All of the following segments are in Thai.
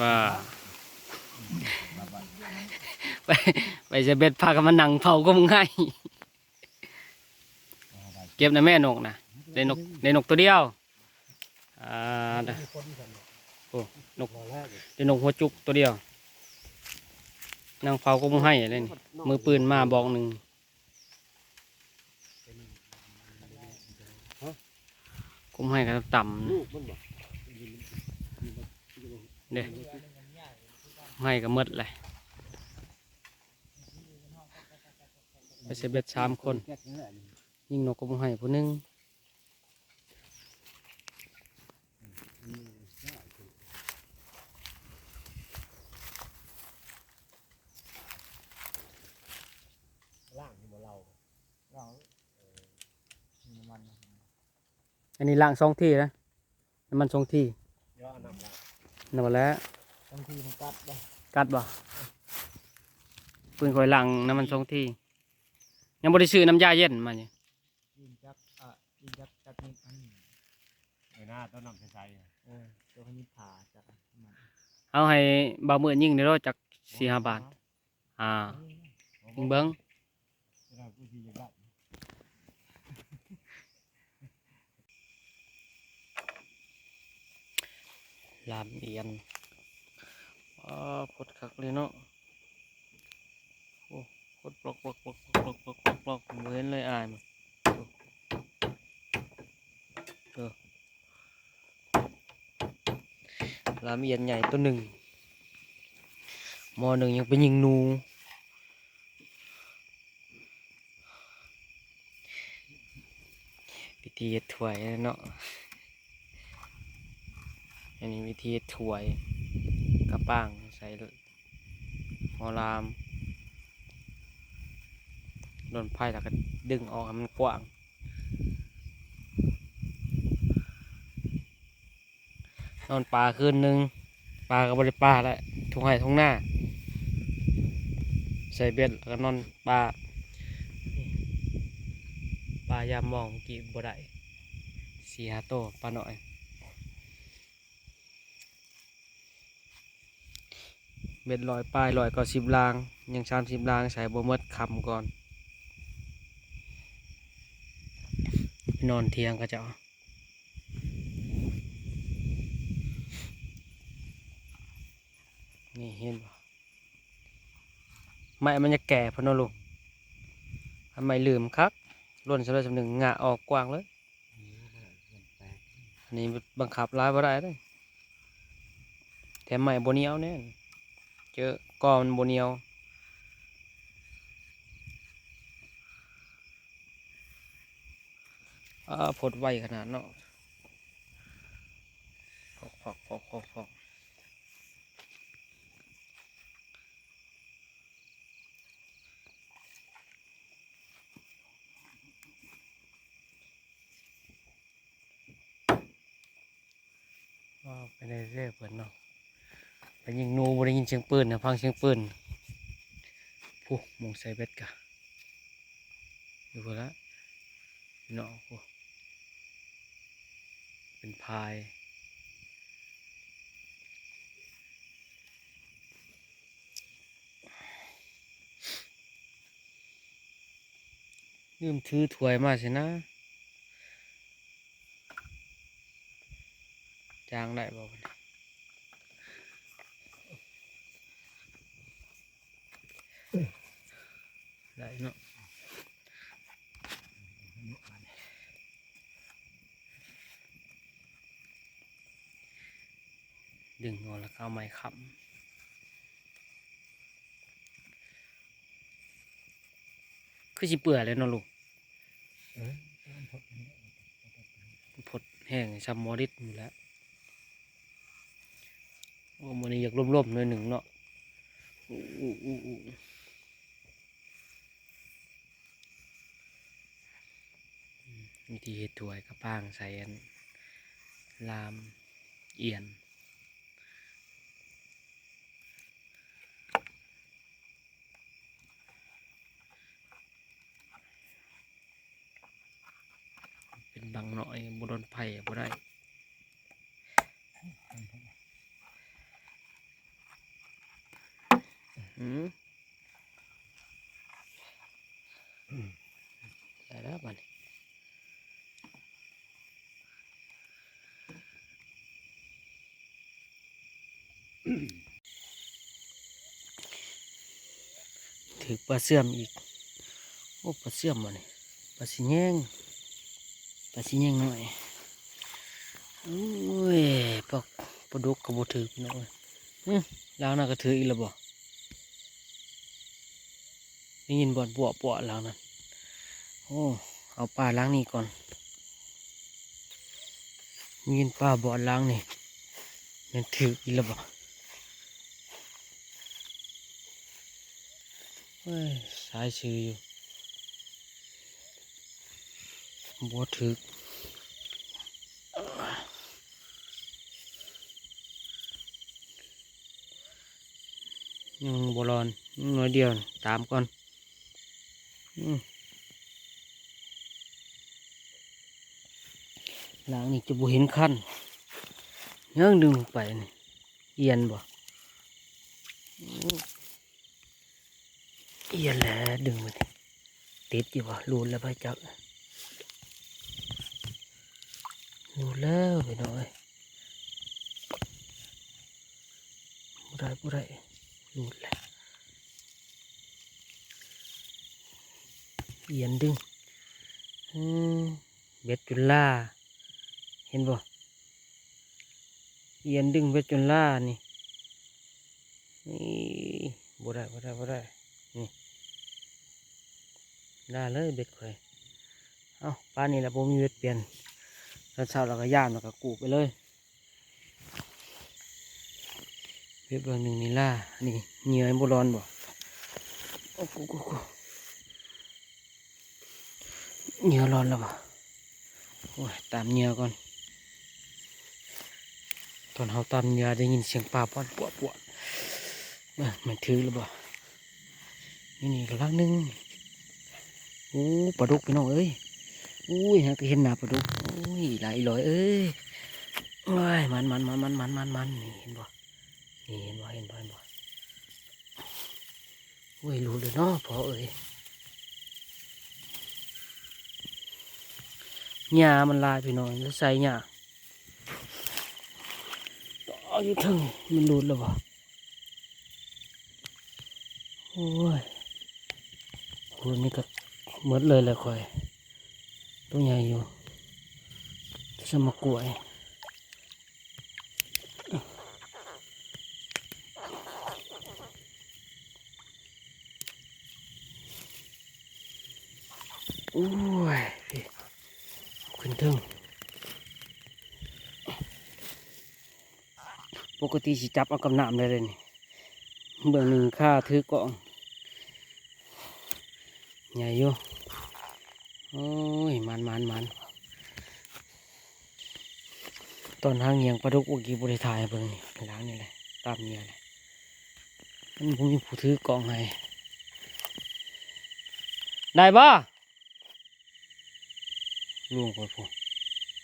ว่ามาบ้านไปไปจะเบ็ดพากันมานั่งเผาก็มึงให้เก็บนะแม่นกนะได้นกได้นกตัวเดียวอ่าเด้อโอ้นกได้นกหัวจุกตัวเดียวนั่งเผาก็มึงให้เลยนี่มือปืนมาบอกหนึ่งกุมให้กันต่ำลูกมั นบ่เด้ให้ก็หมดเลยไปเสเบ็ดสามคนแก๊กนี่แหละยิงนกก็บ่ให้ผู้หนึงล่างนี่บ่เราเรามีมันอันนี้ล่างสองที่นะน้ำมันสองที่ย่อ น้ำละนั่นหมดแล้วบางทีมันกัดได้กัดบ่ปืนคอยล่างน้ำมันสองที่ ยังบ่ได้ซื้อน้ำยาเย็นมาเนี่ยยิงจักอะยิงจักกัดนิดอันไอ้หน้าต้นน้ำใสเออตัวนี้ผ่าจักมันเอาให้เบามือยิงในรถจักสี่ห้าบาทอ่าๆยิงเบิ้ง เราผู้ที่ยังได้ ลามเอียนอ๋อพดคักเลยเนาะโอ้พดปลอกปลอกปลอกปลอกปลอกปลอกปลอกผมบ่เห็นเลยอายมันเออลามเอียนใหญ่ตัวหนึ่งมอหนึ่งยังไปยิงนูวิธีเฮ็ดถ้วยเนาะ อันนี้วิธีถวยกระป้างใส่หอลามโดนไผ่แล้วก็ดึงออกมันกว้างนอนปลาคืนหนึ่งปลาก็บริปลาแล้วทุ่งไห่ทุ่งหน้า ใส่เบ็ดแล้วก็นอนปลาปลายามมองกี่บ่ได้สี่ห้าโตปลาหน่อย เบ็ดลอยปลายลอยก็สิบลาง ยังสามสิบลางใส่บ่หมดคำก่อน นอนเทียงก็จะนี่เห็นบ่ไม่มันจะแก่พะเนอะลูกทำไมลืมครับร่นสำเร็จสำหนึ่งงะออกกว้างเลยอันนี้บังคับร้ายบ่ได้เลยแถมใหม่โบเนียวเนี่ย เจอก้อนโบเนียวอ่าผดไวขนาดเนาะพอกพอกพอกพอกพอกว้าไปได้เรื่อยเปิดเนาะ ไปยิงนูบ่ได้ยินเสียงปืนนะฟังเสียงปืนผู้หมงใส่เบ็ดกะอยู่พุ่นละเนาะผู้เป็นพายลืมถือถ้วยมาสินะจางได้บ่บัดนี้ ได้เนาะดึงงอแล้วก็เอาไม้ค้ำคือสิเปื่อยเลยเนาะลูกผดแห้งซัมมอริสอยู่แล้วโอ้มันนี้อยากร่มๆหน่อยหนึ่งเนาะอู้อู้อู้อู้อืม วิธีเฮ็ดถ้วกระป้างใส่อันลามเอียนเป็นบางหน่อยบโดนไผ่บ่ได้ มัน อืมได้แล้วบัดนี้ ถือปลาเสื่อมอีก โอ้ปลาเสื่อมมาเนี่ยปลาสีแยงปลาสีแยงหน่อยโอ้ยปลาปลาดุกกระโบถือพี่น้องเอ้ยอื้อล้างน้าก็ถืออีกแล้วบ่ได้ยินบ่อนปวปวล้างนั่นโอ้เอาปลาล้างนี่ก่อนยินปลาบ่อล้างนี่มันถืออีกแล้วบ่เฮ้ย สายชื่ออยู่บัวถึกยังบัวรอนน้อยเดียว ตามก่อนหลังนี่จะบุเห็นขั้นยังดึงไปนี่เอียนบ่ เอียนแหล้วดึงมาดิติดอยู่บ่รูนแล้วไปจักดูแล้วไปหน่อยบุได้บุได้ดูแลวเอียนดึงอืมเบ็ดจุลล่าเห็นบ่เอียนดึงเบ็ดจุลล่านี่นี่บุได้บุได้บุได้ ล่าเลยเบ็ดข่อยเอาป้านนี่แหละผมมีเบ็ดเปลี่ยนแล้วเช้าเราก็ย่ามแล้วก็กูไปเลยเว็บเบอร์หนึ่งนี่ล่านี่เหงื่อบุร้อนบ่โอ้กูกูกูเหงื่อร้อนแล้วบ่โอ้ยตามเหงื่อก่อนตอนเขาตามเหงื่อได้ยินเสียงปลาปอนปวดปวดมันถือหรือบ่นี่นี่ก็ลักหนึง โอ้ปลาดุกพี่น้องเอ้ยอุ้ยฮะก็เห็นหน้าปลาดุกอุ้ยหลายลอยเอ้ยโอ้ยมันมันมันมันมันมันมันนี่เห็นบ่นี่เห็นบ่เห็นบ่เห็นบ่อุ้ยรู้เลยเนาะพอเอ้ยหญ้ามันลายพี่น้องแล้วใส่หญ้าต่ออยู่ทั้งมันรูดแล้วบ่โอ้ยคุณนี่ก็ หมดเลยแหละคอย ตัวใหญ่อยู่สมกล้วยโอ้ยขึ้นเทึงปกติสิจับเอากำน้ำได้เลยนี่เบื้อหนึ่งค่าถือกล่อง ใหญ่อยู่ โอ้ยมันมันมันตอนหางเงียงปลาดุกอุกีบริทายเบิ่งนี่ล้างนี่แหละตามเงียเลยมันผมมีผู้ถือกองให้ได้บ่ลุงพอพู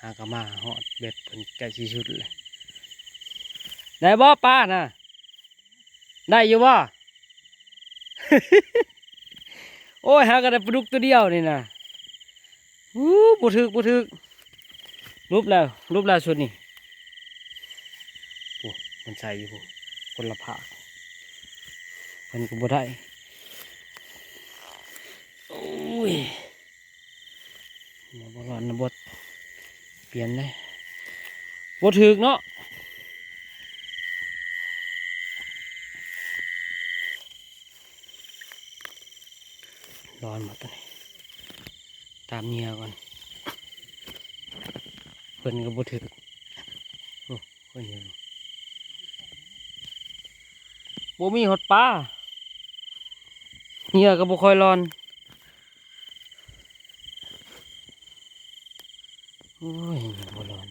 หากะมาหอดเบ็ดเพิ่นใกล้สิสุดเลยได้บ่ป้าน่ะได้อยู่บ่ โอ้ยหากระได้ปลาดุกตัวเดียวนี่นะ อู้บุทึกบุทึกรูปแล้วรูปแล้วชุดนี่โอ้มันใส่อยู่คนละผากมันก็บ่ได้โอ้ยมาบ่ร้อนนะบดเปลี่ยนเลยบ่ถึกเนาะร้อนหมดตัวนี้ ตามเมียก่อนเพิ่นก็บ่ถึกโอ้เพิ่นอยู่บ่มีหดปลาเหงื่อก็บ่ค่อยร้อนโอ้ยบ่ร้อน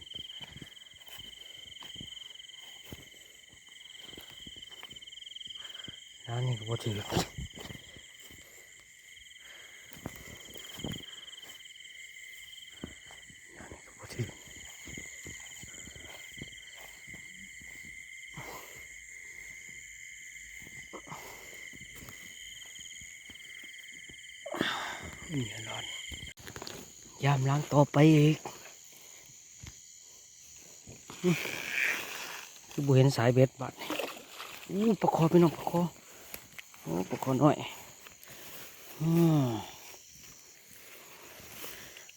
น้ำนี่ก็บ่ถึก อืมร้อน ยามล้างต่อไปอีกคือบุเห็นสายเบ็ดบัดอู้ปลาคอพี่น้องปลาคอโอ้ปลาคอน้อยอืม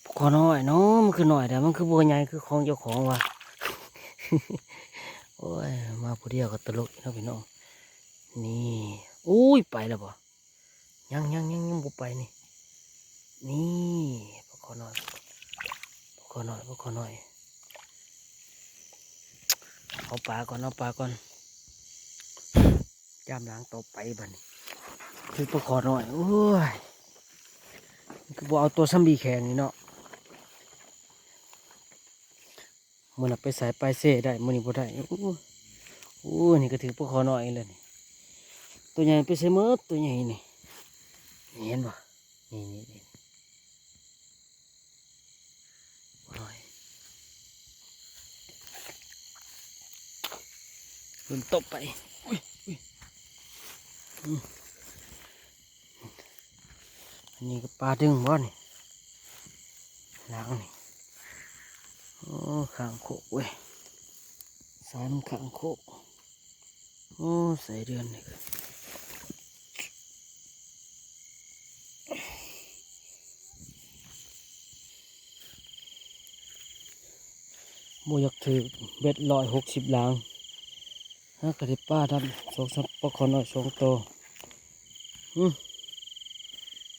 ปลาคอน้อยเนาะมันคือหน้อยแต่มันคือบัวใหญ่คือของเจ้าของว่ะโอ้ยมาผู้เดียวก็ตลกนะพี่น้องนี่อุ้ยไปแล้วบ่ยังยังยังยังบ่ไปนี่ นี่ปลาคอน้อยปลาคอน้อยปลาคอน้อยเอาปลาก่อนเอาปลาก่อนจามล้างต่อไปบันคือปลาคอน้อยโอ้ยคือบ่เอาตัวซัมบีแข็งนี่เนาะมันเอาไปใส่ปลายเซ่ได้มันนี่บ่ได้โอ้โอ้นี่ก็ถือปลาคอน้อยเลยนี่ตัวใหญ่ไปใส่เมืดตัวใหญ่นี่นี่เห็นบ่นี่นี่นี่ หน่อย มันตบไปอุ้ยอุ้ยอืมอันนี้ก็ปลาดึงบ่นี่ล้างนี่โอ้ข้างโคกเว้ยสายมันข้างโคกโอ้ใส่เดือนนี่ก็โมอยากถือเบ็ดลอยหกสิบล้าง ฮะกระดิป้าทำสองสับปะคอน้อยสองโตวอืม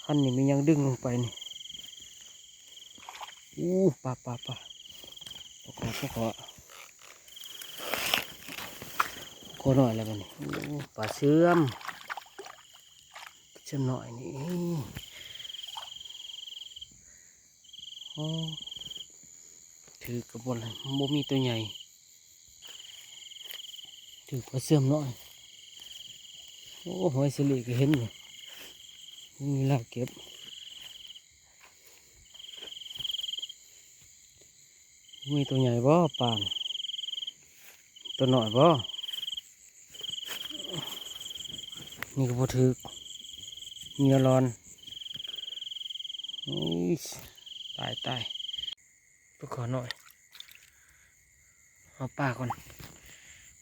คันนี้มันยังดึงลงไปนี่อู้ปลาปลาปลาปลาขอปลาขอขอหน่อยแล้วมันนี่อู้ปลาเสื่อมเชื่อมหน่อยนี่โอ้ถือกระบวนเลยโมมีตัวใหญ่ ถือปลาเสื่อมน้อยโอ้หอยสลีก็เห็นอยู่มีลากเก็บมีตัวใ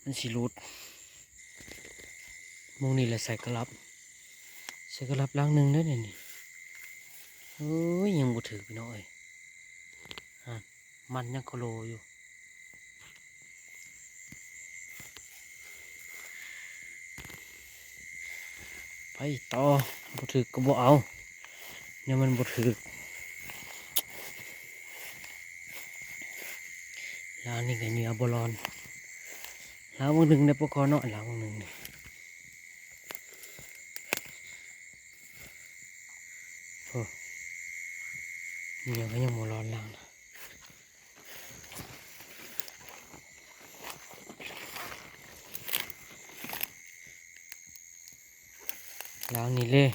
มันสิรูดมงนี่แหละใส่กระลับ ใส่กระลับล้างหนึ่งได้เนี่ยนี่เฮ้ยยังบ่ถือพี่น้อยฮะมันยังโคโลอยู่ไปต่อบ่ถือก็บ่เอาเนี่ยมันบ่ถือแล้างนี่ก็เนื้อบอลอน ล้างหนึ่งในปกคอเนาะล้างหนึ่งเนี่โอ้เนื้อก็ยังบอลอนล้างนะล้างนี่เลย